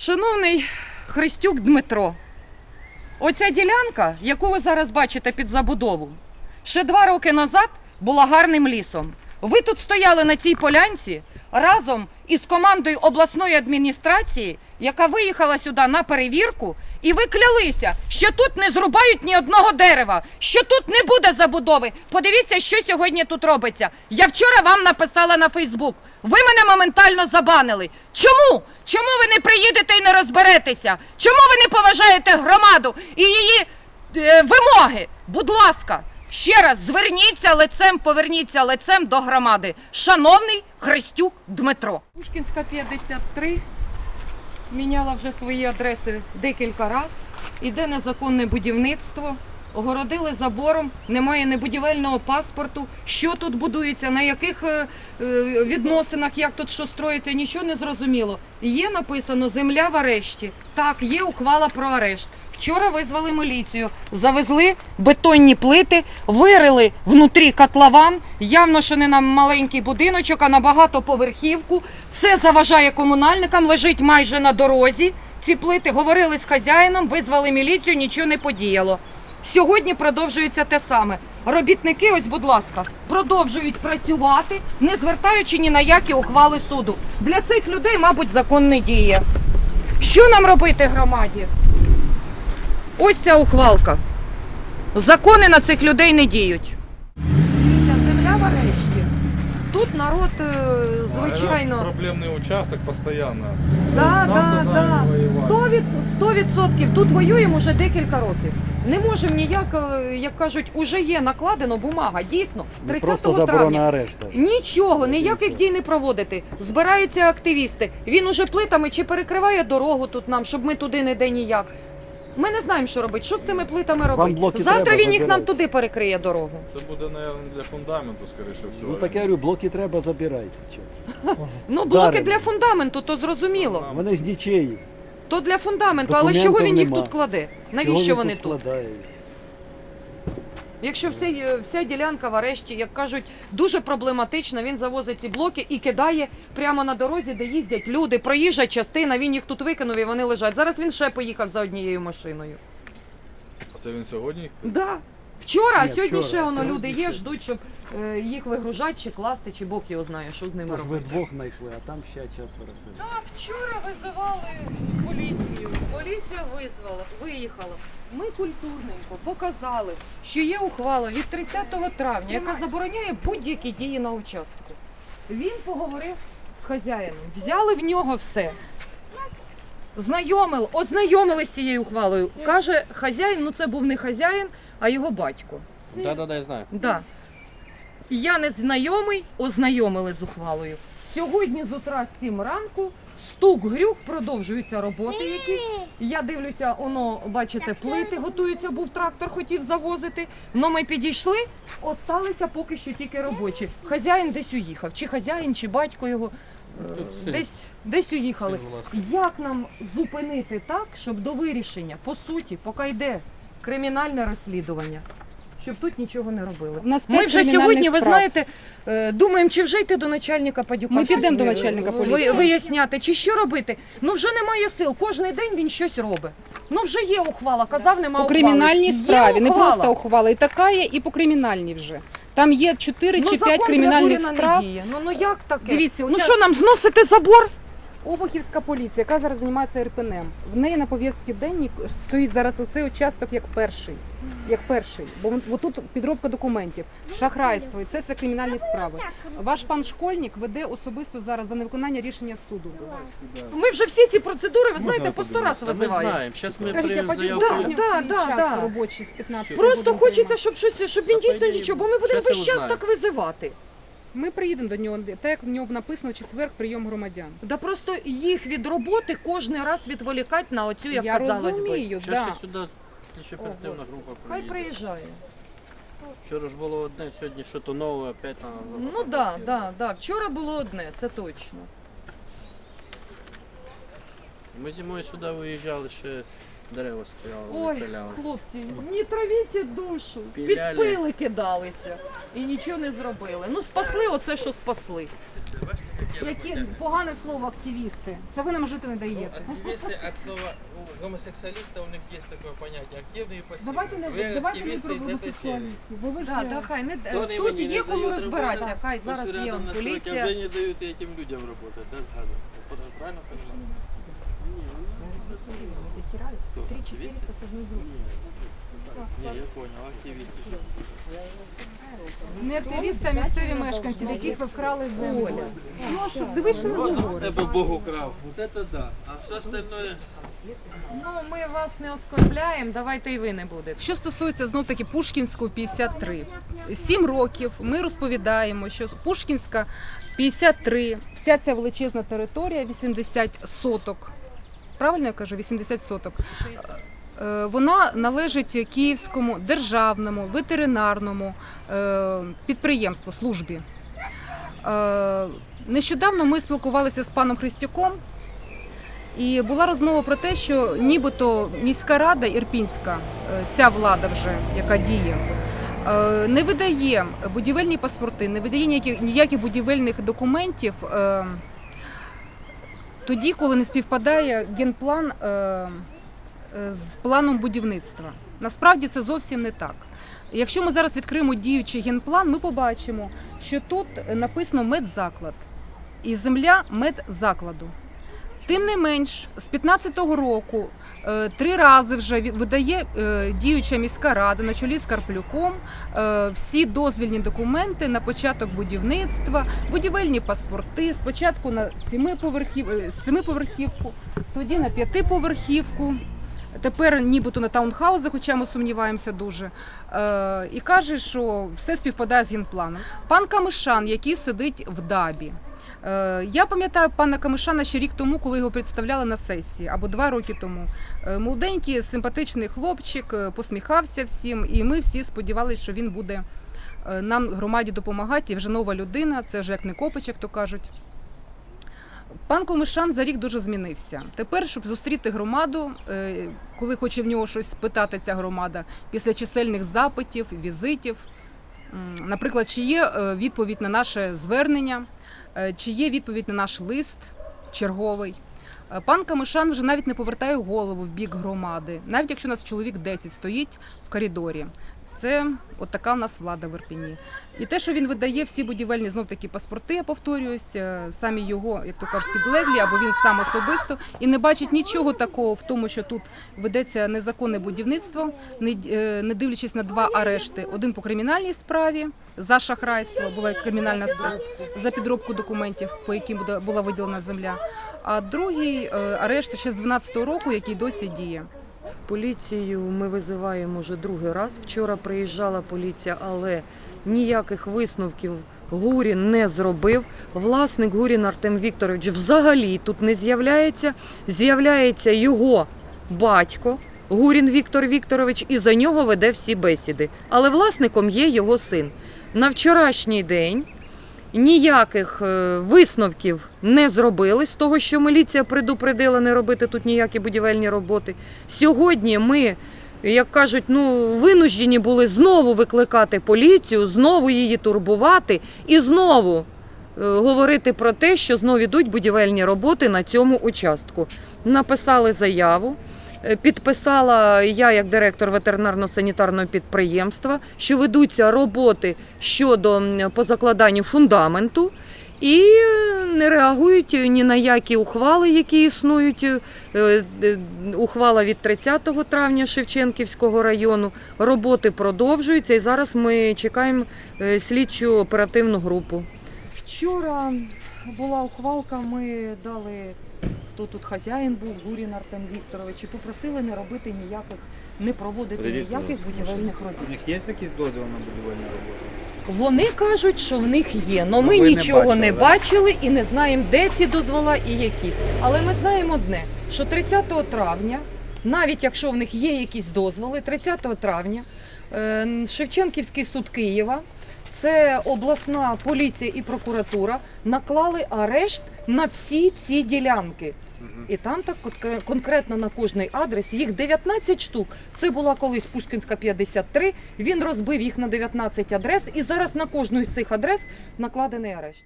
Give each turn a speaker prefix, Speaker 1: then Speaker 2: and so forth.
Speaker 1: Шановний Христюк Дмитро, оця ділянка, яку ви зараз бачите під забудову, ще два роки назад була гарним лісом. Ви тут стояли на цій полянці разом із командою обласної адміністрації, яка виїхала сюди на перевірку, і ви клялися, що тут не зрубають ні одного дерева, що тут не буде забудови. Подивіться, що сьогодні тут робиться. Я вчора вам написала на Фейсбук. Ви мене моментально забанили. Чому? Чому ви не приїдете і не розберетеся? Чому ви не поважаєте громаду і її е, вимоги? Будь ласка, ще раз зверніться лицем, поверніться лицем до громади. Шановний Христюк Дмитро. Пушкінська 53 міняла вже свої адреси декілька разів. Іде незаконне будівництво. Огородили забором, немає ні будівельного паспорту. Що тут будується, на яких е, е, відносинах, як тут що строїться, нічого не зрозуміло. Є написано земля в арешті. Так, є ухвала про арешт. Вчора визвали міліцію, завезли бетонні плити, вирили внутрі котлован. Явно, що не на маленький будиночок, а на багатоповерхівку. Це заважає комунальникам, лежить майже на дорозі. Ці плити говорили з хазяїном, визвали міліцію, нічого не подіяло. Сьогодні продовжується те саме. Робітники, ось, будь ласка, продовжують працювати, не звертаючи ні на які ухвали суду. Для цих людей, мабуть, закон не діє. Що нам робити громаді? Ось ця ухвалка. Закони на цих людей не діють. Земля в арешті. Тут народ, е, звичайно.
Speaker 2: проблемный участок постоянно.
Speaker 1: Да, да, да. Сто від- Сто відсотків. Тут воюємо вже декілька років. Не можемо ніяк, е, як кажуть, уже є накладено бумага. Дійсно,
Speaker 3: Ну,
Speaker 1: 30
Speaker 3: Просто
Speaker 1: травня.
Speaker 3: заборона арешту.
Speaker 1: Нічого, ніяких дій не проводити. Збираються активісти. Він уже плитами чи перекриває дорогу тут нам, щоб ми туди не де ніяк. Ми не знаємо, що робити. Що з цими плитами робити?
Speaker 3: блоки
Speaker 1: Завтра
Speaker 3: треба
Speaker 1: він їх нам
Speaker 3: забирати.
Speaker 1: туди перекриє дорогу.
Speaker 2: Це буде, мабуть, для фундаменту, скоріше всього.
Speaker 3: Ну так я говорю, блоки треба забирайте.
Speaker 1: Ну, блоки
Speaker 3: Даримо.
Speaker 1: для фундаменту, то зрозуміло.
Speaker 3: Вони ж нічиї.
Speaker 1: То для фундаменту, але з чого він їх
Speaker 3: нема.
Speaker 1: тут кладе?
Speaker 3: Чого
Speaker 1: Навіщо вони тут?
Speaker 3: складаєте?
Speaker 1: Якщо вся, вся ділянка в арешті, як кажуть, дуже проблематично, він завозить ці блоки і кидає прямо на дорозі, де їздять люди, проїжджа частина, він їх тут викинув і вони лежать. Зараз він ще поїхав за однією машиною.
Speaker 2: А це він сьогодні?
Speaker 1: Да. Вчора, а
Speaker 3: Ні,
Speaker 1: сьогодні
Speaker 3: вчора,
Speaker 1: ще воно
Speaker 3: сьогодні
Speaker 1: люди є,
Speaker 3: ще.
Speaker 1: ждуть, щоб е, їх вигружати чи класти, чи Бог його знає, що з ними
Speaker 3: Тож ви
Speaker 1: робити.
Speaker 3: двох знайшли, а там ще четверо сидить.
Speaker 1: А вчора визивали. Поліція визвала, виїхала. Ми культурненько показали, що є ухвала від 30 травня, яка забороняє будь-які дії на участку. Він поговорив з хазяїном, взяли в нього все. Знайомили, ознайомились з цією ухвалою. Каже хазяїн, ну це був не хазяїн, а його батько.
Speaker 4: Да, да, да, я знаю.
Speaker 1: Да. Я не знайомий, ознайомили з ухвалою. Сьогодні з утра з 7 ранку стук грюх, продовжуються роботи якісь. Я дивлюся, воно, бачите, плити готуються, був трактор хотів завозити. Но ми підійшли, осталися поки що тільки робочі. Хазяїн десь уїхав. Чи хазяїн, чи батько його е, десь, десь уїхали.
Speaker 4: Син, будь ласка.
Speaker 1: Як нам зупинити так, щоб до вирішення, по суті, поки йде кримінальне розслідування, щоб тут нічого не робили?
Speaker 5: У нас
Speaker 1: Ми
Speaker 5: п'ять
Speaker 1: вже
Speaker 5: кримінальних
Speaker 1: сьогодні, ви
Speaker 5: справ.
Speaker 1: знаєте, е, думаємо, чи вже йти до начальника Падюка.
Speaker 5: Ми підемо до
Speaker 1: ви-
Speaker 5: начальника
Speaker 1: ви-
Speaker 5: поліції.
Speaker 1: Виясняти, чи що робити. Ну вже немає сил. Кожен день він щось робить. Ну вже є ухвала. Казав, нема
Speaker 5: По
Speaker 1: ухвали.
Speaker 5: кримінальній
Speaker 1: Є
Speaker 5: справі, не
Speaker 1: ухвала.
Speaker 5: просто ухвала. І така є, і по кримінальній вже. Там є 4
Speaker 1: ну,
Speaker 5: чи
Speaker 1: закон
Speaker 5: 5
Speaker 1: для
Speaker 5: кримінальних
Speaker 1: Гуріна не
Speaker 5: справ.
Speaker 1: діє. Ну, ну як таке?
Speaker 5: Дивіться,
Speaker 1: ну що нам зносити забор?
Speaker 5: Обухівська поліція, яка зараз займається РПНМ. В неї на повістці денні стоїть зараз оцей участок як перший. Як перший. Бо, бо тут підробка документів, шахрайство, і це все кримінальні справи. Ваш пан школьник веде особисто зараз за невиконання рішення суду.
Speaker 1: Ми вже всі ці процедури, ви знаєте, по сто раз
Speaker 4: Та ми
Speaker 1: визиваємо.
Speaker 4: знаємо. Ми
Speaker 5: Скажіть, я
Speaker 4: заявку.
Speaker 1: Да, да, да, да.
Speaker 5: робочий з 15
Speaker 1: Просто хочеться, щоб щось, щоб він дійсно нічого, бо ми будемо весь час так визивати.
Speaker 5: Ми приїдемо до нього, так як в нього написано четверг прийом громадян.
Speaker 1: Да просто їх від роботи кожен раз відволікати на оцю, як
Speaker 5: я
Speaker 1: казалось би.
Speaker 5: розумію, да.
Speaker 4: ще сюди слідчо оперативна група
Speaker 1: Хай
Speaker 4: приїде.
Speaker 1: приїжджає.
Speaker 4: Вчора ж було одне, сьогодні що то нове, опять на
Speaker 1: Ну да, да, да. Вчора було одне, це точно.
Speaker 4: Ми зимою сюди виїжджали, ще дерева стояли,
Speaker 1: Ой,
Speaker 4: пиляли.
Speaker 1: хлопці, не травіть душу. Під
Speaker 4: Піляли.
Speaker 1: пили кидалися і нічого не зробили. Ну спасли оце, що спасли.
Speaker 6: Які погане слово активісти. Це ви нам жити не даєте.
Speaker 7: Активисты от слова у гомосексуалиста у них есть такое понятие активные и пассивные.
Speaker 6: Давайте не
Speaker 7: Вы
Speaker 6: давайте не
Speaker 7: активисты
Speaker 6: про
Speaker 7: из этой серии.
Speaker 6: гомосексуалістів, бо ви ж
Speaker 5: Да, да, хай не
Speaker 7: Кто на
Speaker 5: тут
Speaker 7: не
Speaker 5: є кому
Speaker 7: дает
Speaker 5: розбиратися.
Speaker 7: работать,
Speaker 5: Хай
Speaker 7: пусть
Speaker 5: зараз є
Speaker 7: рядом на стройке
Speaker 5: поліція.
Speaker 7: Уже не дают и этим людям работать, да, сгадывать? Правильно понимаю? Кто? Активисты? Не, я понял, активисты.
Speaker 6: не активісти, а місцеві мешканці, в яких ви вкрали землю. Ну а що, дивись, що ви
Speaker 7: Вот
Speaker 6: говорите.
Speaker 7: тебе Бог украл. Вот это да. А все остальное...
Speaker 5: Ну, ми вас не оскорбляємо, давайте і ви не будете. Що стосується знов таки Пушкінського 53. Сім років ми розповідаємо, що Пушкінська 53, вся ця величезна територія, 80 соток. Правильно я кажу, 80 соток. Е, Вона належить Київському державному ветеринарному е, підприємству службі. Е, Нещодавно ми спілкувалися з паном Христюком, і була розмова про те, що нібито міська рада Ірпінська, ця влада вже, яка діє, не видає будівельні паспорти, не видає ніяких, будівельних документів тоді, коли не співпадає генплан е, е, з планом будівництва. Насправді це зовсім не так. Якщо ми зараз відкриємо діючий генплан, ми побачимо, що тут написано медзаклад і земля медзакладу. Тим не менш, з 15-го року е, три рази вже видає е, діюча міська рада на чолі з Карплюком е, всі дозвільні документи на початок будівництва, будівельні паспорти. Спочатку на семиповерхів, семиповерхівку, тоді на п'ятиповерхівку. Тепер нібито на таунхаузи, хоча ми сумніваємося дуже. І каже, що все співпадає з генпланом. Пан Камишан, який сидить в дабі. Е, Я пам'ятаю пана Камишана ще рік тому, коли його представляли на сесії, або два роки тому. Е, Молоденький, симпатичний хлопчик, е, посміхався всім, і ми всі сподівалися, що він буде нам громаді допомагати. І вже нова людина, це вже як не копич, як то кажуть. Пан Комишан за рік дуже змінився. Тепер, щоб зустріти громаду, коли хоче в нього щось спитати ця громада після чисельних запитів, візитів. Наприклад, чи є відповідь на наше звернення, чи є відповідь на наш лист черговий. Е, Пан Камишан вже навіть не повертає голову в бік громади, навіть якщо у нас чоловік 10 стоїть в коридорі. Це от така в нас влада в Ірпіні. І те, що він видає всі будівельні знов такі паспорти, я повторююсь, е, самі його, як то кажуть, підлеглі, або він сам особисто, і не бачить нічого такого в тому, що тут ведеться незаконне будівництво, не, е, дивлячись на два арешти: один по кримінальній справі за шахрайство, була кримінальна справа за підробку документів, по яким була виділена земля. А другий е, арешт ще з 12-го року, який досі діє.
Speaker 1: Поліцію ми визиваємо вже другий раз. Вчора приїжджала поліція, але ніяких висновків Гурін не зробив. Власник Гурін Артем Вікторович взагалі тут не з'являється. З'являється його батько. Гурін Віктор Вікторович і за нього веде всі бесіди. Але власником є його син. На вчорашній день ніяких е, висновків не зробили з того, що міліція предупредила не робити тут ніякі будівельні роботи. Сьогодні ми, як кажуть, ну винуждені були знову викликати поліцію, знову її турбувати і знову е, говорити про те, що знову йдуть будівельні роботи на цьому участку. Написали заяву. Е, Підписала я як директор ветеринарно-санітарного підприємства, що ведуться роботи щодо по закладанню фундаменту, і е, не реагують ні на які ухвали, які існують. Е, Ухвала від 30 травня Шевченківського району. Роботи продовжуються, і зараз ми чекаємо слідчу оперативну групу.
Speaker 5: Вчора була ухвалка, ми дали, хто тут хазяїн був, Гурін Артем Вікторович, і попросили не робити ніяких, не проводити
Speaker 4: Привіт,
Speaker 5: ніяких будівельних
Speaker 8: У них є якісь дозвіл на будівельні роботи?
Speaker 5: Вони кажуть, що в них є, але
Speaker 8: Ну,
Speaker 5: ми
Speaker 8: ви не
Speaker 5: нічого
Speaker 8: бачили,
Speaker 5: не
Speaker 8: да?
Speaker 5: бачили і не знаємо, де ці дозвола і які. Але ми знаємо одне, що 30 травня, навіть якщо в них є якісь дозволи, 30 травня е, Шевченківський суд Києва, це обласна поліція і прокуратура наклали арешт на всі ці ділянки. І там так кон- конкретно на кожний адрес їх 19 штук. Це була колись Пушкінська 53. Він розбив їх на 19 адрес, і зараз на кожну з цих адрес накладений арешт.